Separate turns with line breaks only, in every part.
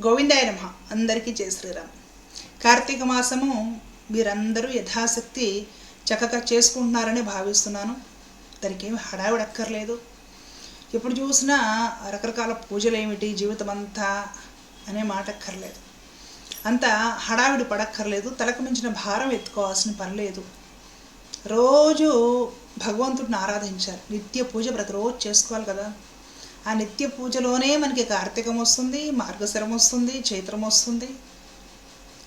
గోవిందాయ నమ. అందరికీ జయ శ్రీరామ్. కార్తీక మాసము మీరందరూ యథాశక్తి చక్కగా చేసుకుంటున్నారని భావిస్తున్నాను. దానికేమి హడావిడక్కర్లేదు ఎప్పుడు చూసినా రకరకాల పూజలు ఏమిటి జీవితం అంతా అనే మాట అక్కర్లేదు. అంత హడావిడి పడక్కర్లేదు. తలకు మించిన భారం ఎత్తుకోవాల్సిన పని లేదు. రోజు భగవంతుడిని ఆరాధించాలి. నిత్య పూజ ప్రతిరోజు చేసుకోవాలి కదా. ఆ నిత్య పూజలోనే మనకి కార్తీకం వస్తుంది మార్గశరం వస్తుంది చైత్రం వస్తుంది.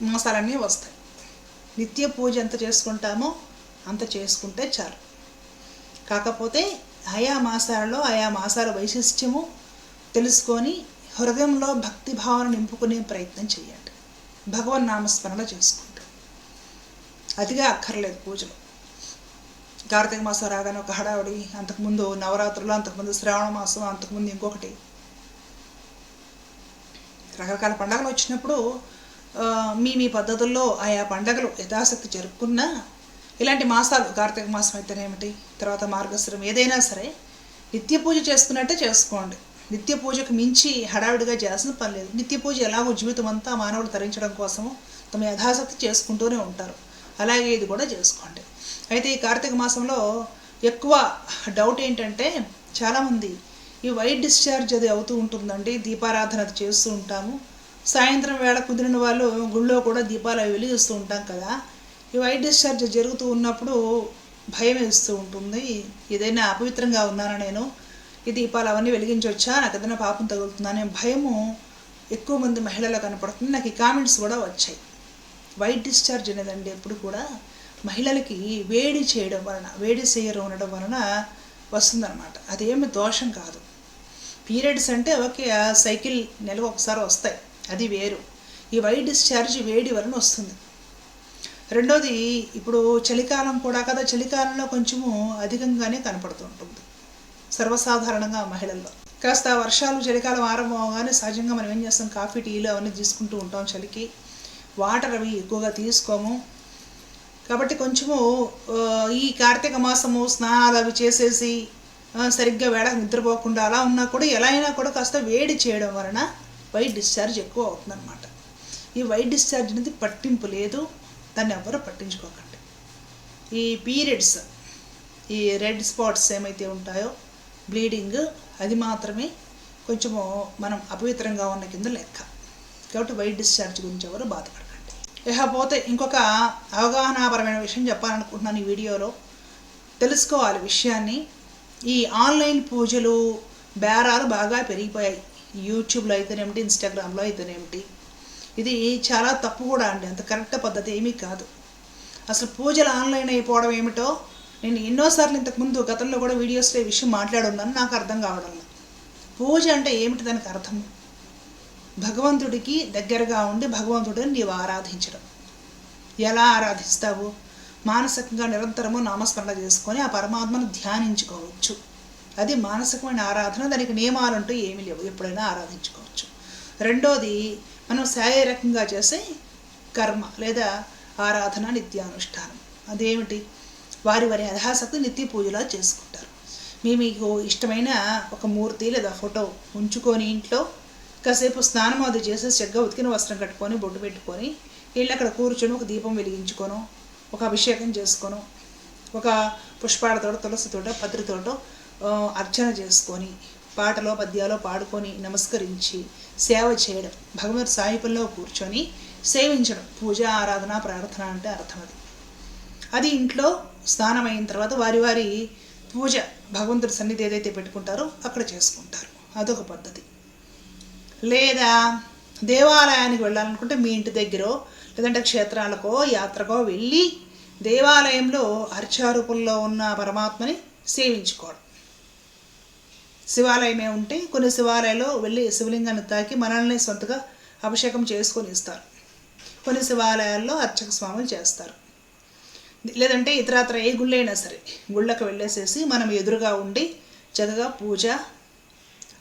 మాసాలన్నీ వస్తాయి. నిత్య పూజ ఎంత చేసుకుంటామో అంత చేసుకుంటే చాలు. కాకపోతే ఆయా మాసాలలో ఆయా మాసాల వైశిష్ట్యము తెలుసుకొని హృదయంలో భక్తి భావన నింపుకునే ప్రయత్నం చేయండి భగవన్ నామస్మరణ చేసుకుంటూ. అతిగా అక్కర్లేదు పూజలు. కార్తీక మాసం రాగానే ఒక హడావిడి. అంతకుముందు నవరాత్రులు అంతకుముందు శ్రావణ మాసం అంతకుముందు ఇంకొకటి. రకరకాల పండగలు వచ్చినప్పుడు మీ మీ పద్ధతుల్లో ఆయా పండగలు యథాశక్తి జరుపుకున్నా ఇలాంటి మాసాలు కార్తీక మాసం అయితేనేమిటి తర్వాత మార్గశ్రం ఏదైనా సరే నిత్య పూజ చేసుకున్నట్టే చేసుకోండి. నిత్య పూజకు మించి హడావిడిగా చేయాల్సిన పని లేదు. నిత్య పూజ ఎలాగో జీవితం అంతా మానవులు తరించడం కోసము తమ యథాశక్తి చేసుకుంటూనే ఉంటారు. అలాగే ఇది కూడా చేసుకోండి. అయితే ఈ కార్తీక మాసంలో ఎక్కువ డౌట్ ఏంటంటే చాలామంది ఈ వైట్ డిశ్చార్జ్ అది అవుతూ ఉంటుందండి. దీపారాధన అది చేస్తూ ఉంటాము. సాయంత్రం వేళ కుదిరిన వాళ్ళు గుళ్ళో కూడా దీపాలు అవి వెలిగిస్తూ ఉంటాం కదా. ఈ వైట్ డిశ్చార్జ్ జరుగుతూ ఉన్నప్పుడు భయం వేస్తూ ఉంటుంది. ఏదైనా అపవిత్రంగా ఉన్నానా నేను? ఈ దీపాలు అవన్నీ వెలిగించవచ్చా నాకు ఏదైనా పాపం తగులుతుందా? అనే భయము ఎక్కువ మంది మహిళల్లో కనపడుతుంది. నాకు ఈ కామెంట్స్ కూడా వచ్చాయి. వైట్ డిశ్చార్జ్ అనేదండి ఎప్పుడు కూడా మహిళలకి వేడి చేయడం వలన వేడి చేయరు ఉండడం వలన వస్తుందన్నమాట. అదేమి దోషం కాదు. పీరియడ్స్ అంటే ఓకే ఆ సైకిల్ నెలకు ఒకసారి వస్తాయి. అది వేరు. ఈ వైట్ డిశ్చార్జ్ వేడి వలన వస్తుంది. రెండోది ఇప్పుడు చలికాలం కూడా కదా చలికాలంలో కొంచెము అధికంగానే కనపడుతుంటుంది సర్వసాధారణంగా మహిళల్లో. కాస్త వర్షాలు చలికాలం ఆరంభం అవగానే సహజంగా మనం ఏం చేస్తాం? కాఫీ టీలు అవన్నీ తీసుకుంటూ ఉంటాం చలికి. వాటర్ అవి ఎక్కువగా తీసుకోము. కాబట్టి కొంచెము ఈ కార్తీక మాసము స్నానాలు అవి చేసేసి సరిగ్గా వేళ నిద్రపోకుండా అలా ఉన్నా కూడా ఎలా అయినా కూడా కాస్త వేడి చేయడం వలన వైట్ డిశ్చార్జ్ ఎక్కువ అవుతుందన్నమాట. ఈ వైట్ డిశ్చార్జ్ అనేది పట్టింపు లేదు. దాన్ని ఎవ్వరూ పట్టించుకోకండి. ఈ పీరియడ్స్ ఈ రెడ్ స్పాట్స్ ఏమైతే ఉంటాయో బ్లీడింగ్ అది మాత్రమే కొంచెము మనం అపవిత్రంగా ఉన్న కింద లెక్క. కాబట్టి వైట్ డిశ్చార్జ్ గురించి ఎవరు బాధపడరు. ఇకపోతే ఇంకొక అవగాహనాపరమైన విషయం చెప్పాలనుకుంటున్నాను ఈ వీడియోలో. తెలుసుకోవాలి విషయాన్ని. ఈ ఆన్లైన్ పూజలు బేరాలు బాగా పెరిగిపోయాయి. యూట్యూబ్లో అయితేనేమిటి ఇన్స్టాగ్రామ్లో అయితేనేమిటి. ఇది చాలా తప్పు కూడా అండి. అంత కరెక్ట్ పద్ధతి ఏమీ కాదు. అసలు పూజలు ఆన్లైన్ అయిపోవడం ఏమిటో నేను ఎన్నోసార్లు ఇంతకుముందు గతంలో కూడా వీడియోస్లో ఈ విషయం మాట్లాడున్నాను. నాకు అర్థం కావడం పూజ అంటే ఏమిటి దానికి అర్థం? భగవంతుడికి దగ్గరగా ఉండి భగవంతుడిని నీవు ఆరాధించడం. ఎలా ఆరాధిస్తావు? మానసికంగా నిరంతరము నామస్మరణ చేసుకొని ఆ పరమాత్మను ధ్యానించుకోవచ్చు. అది మానసికమైన ఆరాధన దానికి నియమాలు అంటూ ఏమీ లేవు. ఎప్పుడైనా ఆరాధించుకోవచ్చు. రెండోది మనం శారీరకంగా చేసే కర్మ లేదా ఆరాధన నిత్యానుష్ఠానం. అదేమిటి? వారి వారి యథాశక్తి నిత్య పూజలా చేసుకుంటారు. మీ మీకు ఇష్టమైన ఒక మూర్తి లేదా ఫోటో ఉంచుకొని ఇంట్లో కాసేపు స్నానం అది చేసి చక్కగా ఉతికిన వస్త్రం కట్టుకొని బొట్టు పెట్టుకొని వీళ్ళు అక్కడ కూర్చొని ఒక దీపం వెలిగించుకోను ఒక అభిషేకం చేసుకోను ఒక పుష్పాలతోటో తులసితోటో పత్రితోటో ఆ, అర్చన చేసుకొని పాటలో పద్యాలో పాడుకొని నమస్కరించి సేవ చేయడం భగవత్ సాహిత్యంలో కూర్చొని సేవించడం పూజ ఆరాధన ప్రార్థన అంటే అర్థం అది. అది ఇంట్లో స్నానం అయిన తర్వాత వారి వారి పూజ భగవంతుడి సన్నిధి ఏదైతే పెట్టుకుంటారో అక్కడ చేసుకుంటారు. అదొక పద్ధతి. లేదా దేవాలయానికి వెళ్ళాలనుకుంటే మీ ఇంటి దగ్గర లేదంటే క్షేత్రాలకో యాత్రకో వెళ్ళి దేవాలయంలో అర్చారూపంలో ఉన్న పరమాత్మని సేవించుకోవడం. శివాలయమే ఉంటే కొన్ని శివాలయాల్లో వెళ్ళి శివలింగాన్ని తాకి మనల్ని సొంతగా అభిషేకం చేసుకొని ఇస్తారు. కొన్ని శివాలయాల్లో అర్చక స్వాములు చేస్తారు. లేదంటే ఇతరత్ర ఏ గుళ్ళైనా సరే గుళ్ళకు వెళ్ళేసేసి మనం ఎదురుగా ఉండి చక్కగా పూజ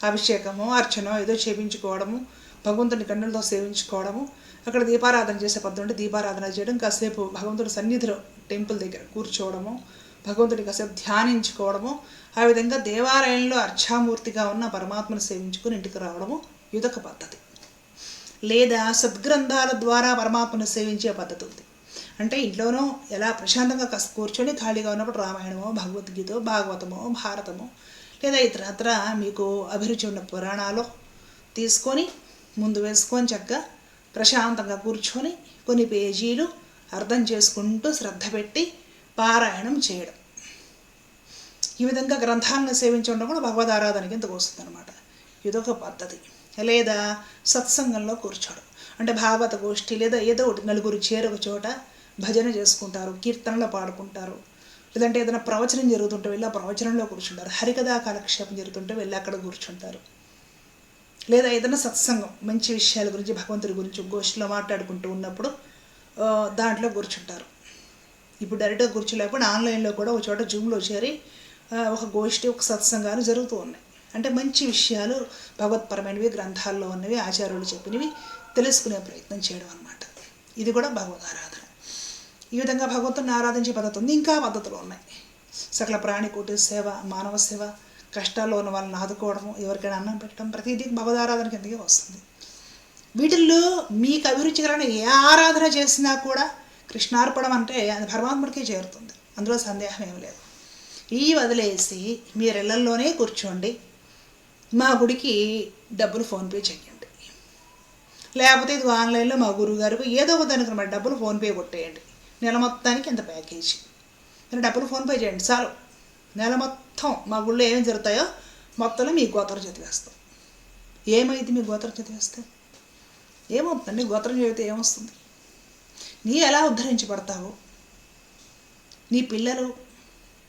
అభిషేకము అర్చన ఏదో చేపించుకోవడము భగవంతుని కన్నులతో సేవించుకోవడము. అక్కడ దీపారాధన చేసే పద్ధతి ఉంటే దీపారాధన చేయడం కాసేపు భగవంతుడి సన్నిధిలో టెంపుల్ దగ్గర కూర్చోవడము భగవంతుడి కాసేపు ధ్యానించుకోవడము. ఆ విధంగా దేవాలయంలో అర్చామూర్తిగా ఉన్న పరమాత్మను సేవించుకుని ఇంటికి రావడము ఇదొక పద్ధతి. లేదా సద్గ్రంథాల ద్వారా పరమాత్మను సేవించే పద్ధతి ఉంది. అంటే ఇంట్లోనూ ఎలా ప్రశాంతంగా కూర్చొని ఖాళీగా ఉన్నప్పుడు రామాయణమో భగవద్గీతో భాగవతమో భారతమో లేదా ఇతరత్ర మీకు అభిరుచి ఉన్న పురాణాలు తీసుకొని ముందు వేసుకొని చక్కగా ప్రశాంతంగా కూర్చొని కొన్ని పేజీలు అర్థం చేసుకుంటూ శ్రద్ధ పెట్టి పారాయణం చేయడం. ఈ విధంగా గ్రంథాలను సేవించడం కూడా భగవద్ ఆరాధనకి కిందకు వస్తుంది అనమాట ఇదొక పద్ధతి. లేదా సత్సంగంలో కూర్చోవడం. అంటే భాగవత గోష్ఠి లేదా ఏదో ఒకటి నలుగురు చేరొక చోట భజన చేసుకుంటారు కీర్తనలు పాడుకుంటారు లేదంటే ఏదైనా ప్రవచనం జరుగుతుంటే వెళ్ళి ఆ ప్రవచనంలో కూర్చుంటారు. హరికథా కాలక్షేపం జరుగుతుంటే వెళ్ళి అక్కడ కూర్చుంటారు. లేదా ఏదైనా సత్సంగం మంచి విషయాల గురించి భగవంతుడి గురించి గోష్ఠిలో మాట్లాడుకుంటూ ఉన్నప్పుడు దాంట్లో కూర్చుంటారు. ఇప్పుడు డైరెక్ట్గా కూర్చోలేకపోతే ఆన్లైన్లో కూడా ఒక చోట జూమ్లో చేరి ఒక గోష్ఠి ఒక సత్సంగాలు జరుగుతూ ఉన్నాయి. అంటే మంచి విషయాలు భగవత్పరమైనవి గ్రంథాల్లో ఉన్నవి ఆచార్యులు చెప్పినవి తెలుసుకునే ప్రయత్నం చేయడం అనమాట ఇది కూడా భగవద్ ఆరాధన ఈ విధంగా భగవంతుని ఆరాధించే పద్ధతి ఉంది. ఇంకా పద్ధతులు ఉన్నాయి. సకల ప్రాణికోటి సేవ మానవ సేవ కష్టాల్లో ఉన్న వాళ్ళని ఆదుకోవడము ఎవరికైనా అన్నం పెట్టడం ప్రతిదీ భగవదారాధన కిందకే వస్తుంది. వీటిల్లో మీకు అభిరుచికరమైన ఏ ఆరాధన చేసినా కూడా కృష్ణార్పణం అంటే అది పరమాత్ముడికే చేరుతుంది. అందులో సందేహం ఏం లేదు. ఈ వదిలేసి మీరిళ్ళల్లోనే కూర్చోండి. మా గుడికి డబ్బులు ఫోన్పే చేయండి లేకపోతే ఇది ఆన్లైన్లో మా గురువు గారికి ఏదో ఒక దానికి డబ్బులు ఫోన్పే కొట్టేయండి. నెల మొత్తానికి ఇంత ప్యాకేజీ మీరు డబ్బులు ఫోన్పే చేయండి చాలు. నెల మొత్తం మా గుళ్ళో ఏమేమి జరుగుతాయో మొత్తంలో మీ గోత్రం చదివేస్తాం ఏమైంది మీ గోత్రం చదివేస్తే ఏమవుతుందండి గోత్రం చదివితే ఏమొస్తుంది? నీ ఎలా ఉద్ధరించబడతావు? నీ పిల్లలు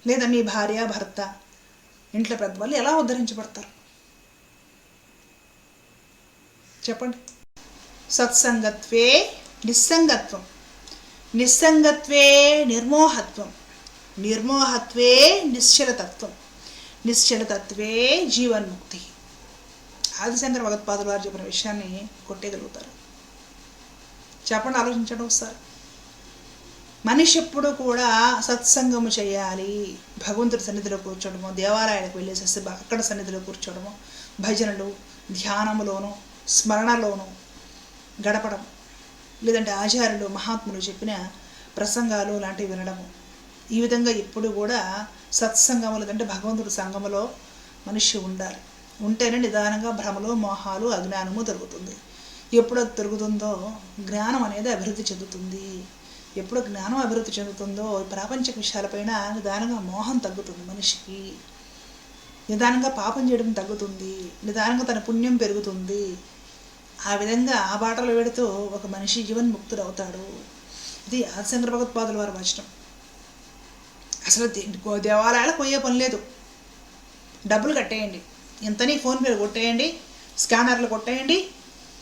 లేదా మీ భార్య భర్త ఇంట్లో పెద్దవాళ్ళు ఎలా ఉద్ధరించబడతారు? చెప్పండి. సత్సంగత్వే నిస్సంగత్వం. నిస్సంగత్వే నిర్మోహత్వం. నిర్మోహత్వే నిశ్చలతత్వం. నిశ్చలతత్వే జీవన్ముక్తి. ఆదిశంకర భగత్పాదులు వారు చెప్పిన విషయాన్ని కొట్టేయగలుగుతారు. చెప్పండి ఆలోచించడం ఒకసారి. మనిషి ఎప్పుడు కూడా సత్సంగము చేయాలి. భగవంతుడి సన్నిధిలో కూర్చోడము దేవాలయాలకు వెళ్ళేసేసి అక్కడ సన్నిధిలో కూర్చోడము భజనలు ధ్యానములోను స్మరణలోను గడపడం లేదంటే ఆచార్యులు మహాత్ములు చెప్పిన ప్రసంగాలు లాంటివి వినడము. ఈ విధంగా ఎప్పుడు కూడా సత్సంగము లేదంటే భగవంతుడి సంగములో మనిషి ఉండాలి. ఉంటేనే నిదానంగా భ్రమలు మోహాలు అజ్ఞానము దొరుకుతుంది. ఎప్పుడు అది దొరుకుతుందో జ్ఞానం అనేది అభివృద్ధి చెందుతుంది. ఎప్పుడు జ్ఞానం అభివృద్ధి చెందుతుందో ప్రాపంచిక విషయాలపైన నిదానంగా మోహం తగ్గుతుంది మనిషికి. నిదానంగా పాపం చేయడం తగ్గుతుంది. నిదానంగా తన పుణ్యం పెరుగుతుంది. ఆ విధంగా ఆ బాటలు పెడుతూ ఒక మనిషి జీవన్ముక్తుడు అవుతాడు. ఇది ఆదిశంకర భగవత్పాదుల వారి వచనం. అసలు దేవాలయాలకు పోయే పని లేదు. డబ్బులు కట్టేయండి. ఇంతని ఫోన్పే కొట్టేయండి స్కానర్లు కొట్టేయండి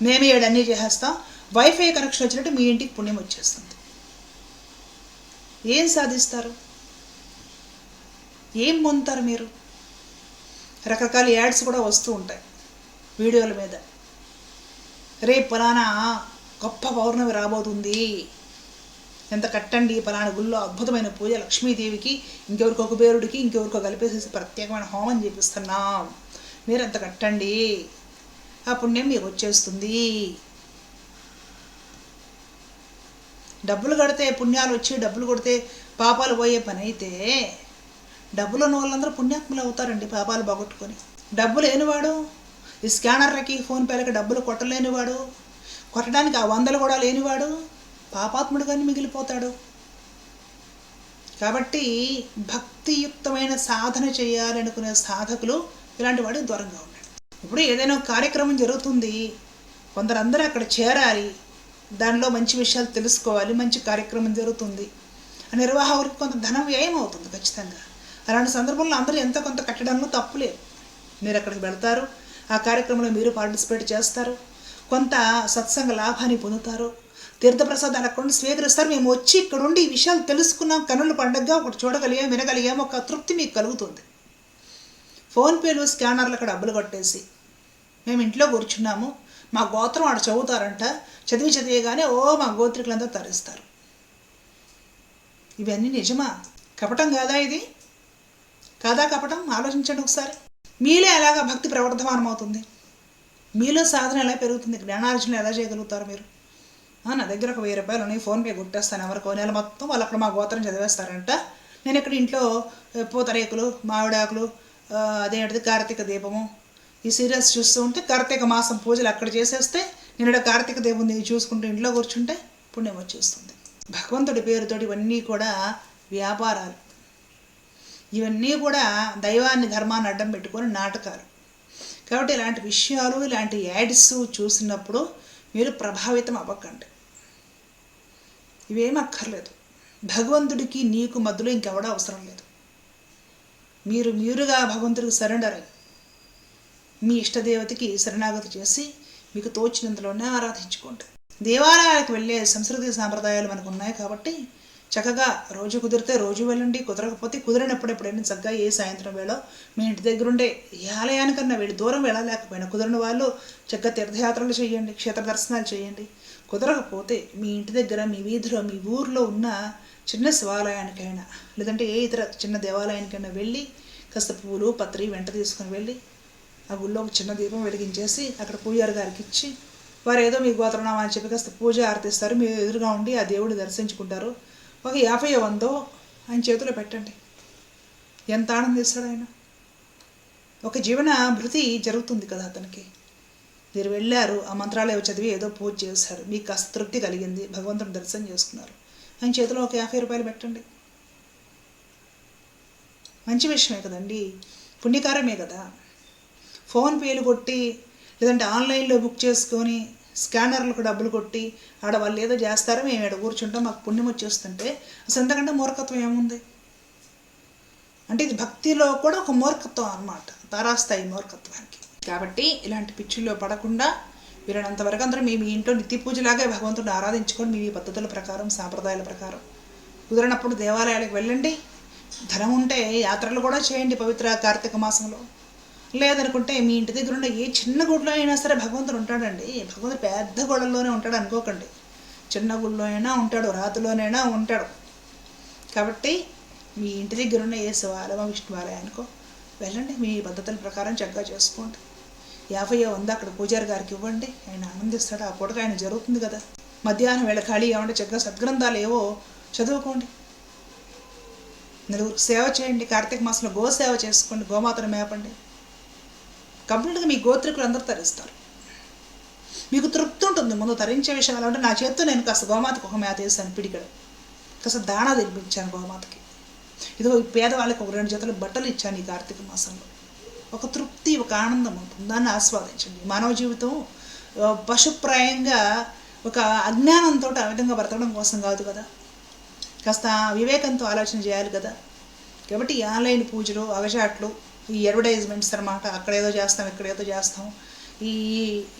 మేమే ఏడన్నీ చేసేస్తాం. వైఫై కనెక్షన్ వచ్చినట్టు మీ ఇంటికి పుణ్యం వచ్చేస్తుంది. ఏం సాధిస్తారు? ఏం పొందుతారు మీరు? రకరకాల యాడ్స్ కూడా వస్తూ ఉంటాయి వీడియోల మీద. రేపు పలానా గొప్ప పౌర్ణమి రాబోతుంది. ఎంత కట్టండి పలానా గుళ్ళో అద్భుతమైన పూజ లక్ష్మీదేవికి ఇంకెవరికో కుబేరుడికి ఇంకెవరికో కలిపేసేసి ప్రత్యేకమైన హోమం చేపిస్తున్నాం. మీరు ఎంత కట్టండి? ఆ పుణ్యం మీకు వచ్చేస్తుంది. డబ్బులు కడితే పుణ్యాలు వచ్చి డబ్బులు కొడితే పాపాలు పోయే పని అయితే డబ్బులు ఉన్న వాళ్ళందరూ పుణ్యాత్ములు అవుతారండి పాపాలు పోగొట్టుకొని. డబ్బు లేనివాడు ఈ స్కానర్లకి ఫోన్పేలకి డబ్బులు కొట్టలేనివాడు కొట్టడానికి ఆ వందలు కూడా లేనివాడు పాపాత్ముడుగాని మిగిలిపోతాడు. కాబట్టి భక్తియుక్తమైన సాధన చేయాలనుకునే సాధకులు ఇలాంటి వాడు దూరంగా ఉన్నాడు. ఇప్పుడు ఏదైనా కార్యక్రమం జరుగుతుంది కొందరందరూ అక్కడ చేరాలి దానిలో మంచి విషయాలు తెలుసుకోవాలి మంచి కార్యక్రమం జరుగుతుంది ఆ నిర్వాహకులకు కొంత ధనం వ్యయం అవుతుంది ఖచ్చితంగా. అలాంటి సందర్భంలో అందరూ ఎంత కొంత కట్టడంలో తప్పులేదు మీరు అక్కడికి వెళ్తారు ఆ కార్యక్రమంలో మీరు పార్టిసిపేట్ చేస్తారు. కొంత సత్సంగ లాభాన్ని పొందుతారు. తీర్థప్రసాదాలు అక్కడ నుండి స్వీకరిస్తారు. మేము వచ్చి ఇక్కడ ఉండి ఈ విషయాలు తెలుసుకున్నాం. కనుల పండగగా ఒకటి చూడగలిగాం వినగలిగాం. ఒక తృప్తి మీకు కలుగుతుంది. ఫోన్పేలు స్కానర్లు అక్కడ డబ్బులు కొట్టేసి మేము ఇంట్లో కూర్చున్నాము. మా గోత్రం ఆడ చదువుతారంట. చదివి చదివేగానే ఓ మా గోత్రికులంతా తరిస్తారు. ఇవన్నీ నిజమా? కపటం కాదా ఇది? కాదా కపటం? ఆలోచించండి ఒకసారి. మీలే ఎలాగా భక్తి ప్రవర్ధమానం అవుతుంది మీలో సాధన ఎలా పెరుగుతుంది? జ్ఞానార్జన ఎలా చేయగలుగుతారు మీరు? నా దగ్గర ఒక వెయ్యి రూపాయలు ఉన్నాయి. ఫోన్పే కొట్టేస్తాను ఎవరికో. నెల మొత్తం వాళ్ళు అక్కడ మా గోత్రం చదివేస్తారంట. నేను ఇక్కడ ఇంట్లో పూతరేకులు మామిడాకులు అదేంటిది కార్తీక దీపము ఈ సీరియల్స్ చూస్తూ ఉంటే కార్తీక మాసం పూజలు అక్కడ చేసేస్తే నేను కార్తీక దీపం దిగి చూసుకుంటూ ఇంట్లో కూర్చుంటే పుణ్యం వచ్చేస్తుంది. భగవంతుడి పేరుతోటి ఇవన్నీ కూడా వ్యాపారాలు. ఇవన్నీ కూడా దైవాన్ని ధర్మాన్ని అడ్డం పెట్టుకొని నాటకాలు. కాబట్టి ఇలాంటి విషయాలు ఇలాంటి యాడ్స్ చూసినప్పుడు మీరు ప్రభావితం అవ్వకండి. ఇవేం అక్కర్లేదు. భగవంతుడికి నీకు మధ్యలో ఇంకెవడో అవసరం లేదు. మీరు మీరుగా భగవంతుడికి సరెండర్ అయ్యి మీ ఇష్టదేవతకి శరణాగతి చేసి మీకు తోచినంతలోనే ఆరాధించుకోండి. దేవాలయాలకు వెళ్ళే సంస్కృతి సాంప్రదాయాలు మనకు ఉన్నాయి కాబట్టి చక్కగా రోజు కుదిరితే రోజు వెళ్ళండి కుదరకపోతే కుదిరినప్పుడు ఎప్పుడైనా చక్కగా ఏ సాయంత్రం వేళ మీ ఇంటి దగ్గర ఉండే ఏ ఆలయానికన్నా వెళ్ళి దూరం వెళ్ళలేకపోయినా కుదిరిన వాళ్ళు చక్కగా తీర్థయాత్రలు చేయండి క్షేత్ర దర్శనాలు చేయండి. కుదరకపోతే మీ ఇంటి దగ్గర మీ వీధిలో మీ ఊర్లో ఉన్న చిన్న శివాలయానికైనా లేదంటే ఏ ఇతర చిన్న దేవాలయానికైనా వెళ్ళి కాస్త పూలు పత్రి వెంట తీసుకుని వెళ్ళి ఆ గుళ్ళో ఒక చిన్న దీపం వెలిగించేసి అక్కడ పూజారి గారికి ఇచ్చి వారు ఏదో మీ గోత్రనామా అని చెప్పి కాస్త పూజ ఆరతిస్తారు. మీరు ఎదురుగా ఉండి ఆ దేవుడిని దర్శించుకుంటారు. ఒక యాభై వందో ఆయన చేతిలో పెట్టండి. ఎంత ఆనందిస్తాడు ఆయన. ఒక జీవన భృతి జరుగుతుంది కదా అతనికి. మీరు వెళ్ళారు ఆ మంత్రాలయం చదివి ఏదో పూజ చేశారు. మీకు కాస్త తృప్తి కలిగింది. భగవంతుని దర్శనం చేసుకున్నారు. ఆయన చేతిలో ఒక యాభై రూపాయలు పెట్టండి. మంచి విషయమే కదండి. పుణ్యకారమే కదా. ఫోన్పేలు కొట్టి లేదంటే ఆన్లైన్లో బుక్ చేసుకొని స్కానర్లకు డబ్బులు కొట్టి ఆడ వాళ్ళు ఏదో చేస్తారో మేము ఇక్కడ కూర్చుంటాం మాకు పుణ్యం వచ్చేస్తుంటే అసలు ఎంతకంటే మూర్ఖత్వం ఏముంది? అంటే ఇది భక్తిలో కూడా ఒక మూర్ఖత్వం అనమాట తారాస్థాయి మూర్ఖత్వానికి. కాబట్టి ఇలాంటి పిచ్చుల్లో పడకుండా వీరైనంతవరకు అందరూ మీ మీ ఇంట్లో నిత్య పూజలాగా భగవంతుడిని ఆరాధించుకొని మీ పద్ధతుల ప్రకారం సాంప్రదాయాల ప్రకారం. కుదిరినప్పుడు దేవాలయాలకు వెళ్ళండి. ధనం ఉంటే యాత్రలు కూడా చేయండి పవిత్ర కార్తీక మాసంలో. లేదనుకుంటే మీ ఇంటి దగ్గర ఉన్న ఏ చిన్న గుడిలో అయినా సరే భగవంతుడు ఉంటాడండి. భగవంతుడు పెద్ద గోడల్లోనే ఉంటాడు అనుకోకండి. చిన్న గుడిలో అయినా ఉంటాడు రాతిలోనైనా ఉంటాడు. కాబట్టి మీ ఇంటి దగ్గర ఉన్న ఏ శివాలయం విష్ణువాలయానికో వెళ్ళండి. మీ పద్ధతుల ప్రకారం చక్కగా చేసుకోండి. యాభై వంద అక్కడ పూజారి గారికి ఇవ్వండి. ఆయన ఆనందిస్తాడు. ఆ పూటకు ఆయన జరుగుతుంది కదా. మధ్యాహ్నం వేళ ఖాళీ ఏమంటే చక్కగా సద్గ్రంథాలు ఏవో చదువుకోండి. నలుగురు సేవ చేయండి. కార్తీక మాసంలో గో సేవ చేసుకోండి. గోమాతను మేపండి. కంప్లీట్గా మీ గోత్రికులు అందరూ తరిస్తారు. మీకు తృప్తి ఉంటుంది ముందు తరించే విషయాలు అంటే నా చేత్తో నేను కాస్త గోమాతకు ఒక మేత వేసాను పిడికడు. కాస్త దాణా తెప్పించాను గోమాతకి. ఇదిగో పేదవాళ్ళకి ఒక రెండు జతలు బట్టలు ఇచ్చాను ఈ కార్తీక మాసంలో. ఒక తృప్తి ఒక ఆనందం ఉంటుంది. దాన్ని ఆస్వాదించండి. మానవ జీవితం పశుప్రాయంగా ఒక అజ్ఞానంతో ఆ విధంగా బ్రతకడం కోసం కాదు కదా. కాస్త వివేకంతో ఆలోచన చేయాలి కదా. కాబట్టి ఆన్లైన్ పూజలు అగచాట్లు ఈ అడ్వర్టైజ్మెంట్స్ అనమాట అక్కడ ఏదో చేస్తాం ఇక్కడ ఏదో చేస్తాం. ఈ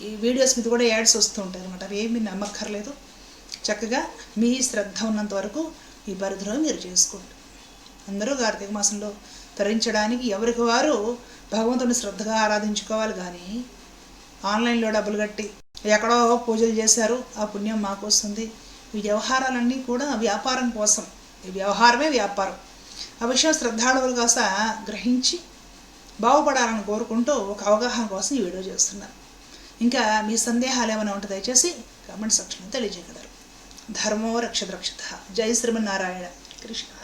ఈ వీడియోస్ మీద కూడా యాడ్స్ వస్తూ ఉంటాయి అనమాట అవి ఏమీ నమ్మక్కర్లేదు. చక్కగా మీ శ్రద్ధ ఉన్నంత వరకు ఈ పరిధిలో మీరు చేసుకోండి. అందరూ కార్తీక మాసంలో తరించడానికి ఎవరికి వారు భగవంతుని శ్రద్ధగా ఆరాధించుకోవాలి కానీ ఆన్లైన్లో డబ్బులు కట్టి ఎక్కడో పూజలు చేశారు ఆ పుణ్యం మాకు వస్తుంది. ఈ వ్యవహారాలన్నీ కూడా వ్యాపారం కోసం. ఈ వ్యవహారమే వ్యాపారం. ఆ విషయం శ్రద్ధాళువులు కాస్త గ్రహించి బాగుపడాలని కోరుకుంటూ ఒక అవగాహన కోసం ఈ వీడియో చేస్తున్నాను ఇంకా మీ సందేహాలు ఏమైనా ఉంటే దయచేసి కామెంట్ సెక్షన్లో తెలియజేయగలరు. ధర్మో రక్షత రక్షత జై శ్రీమన్నారాయణ. కృష్ణ.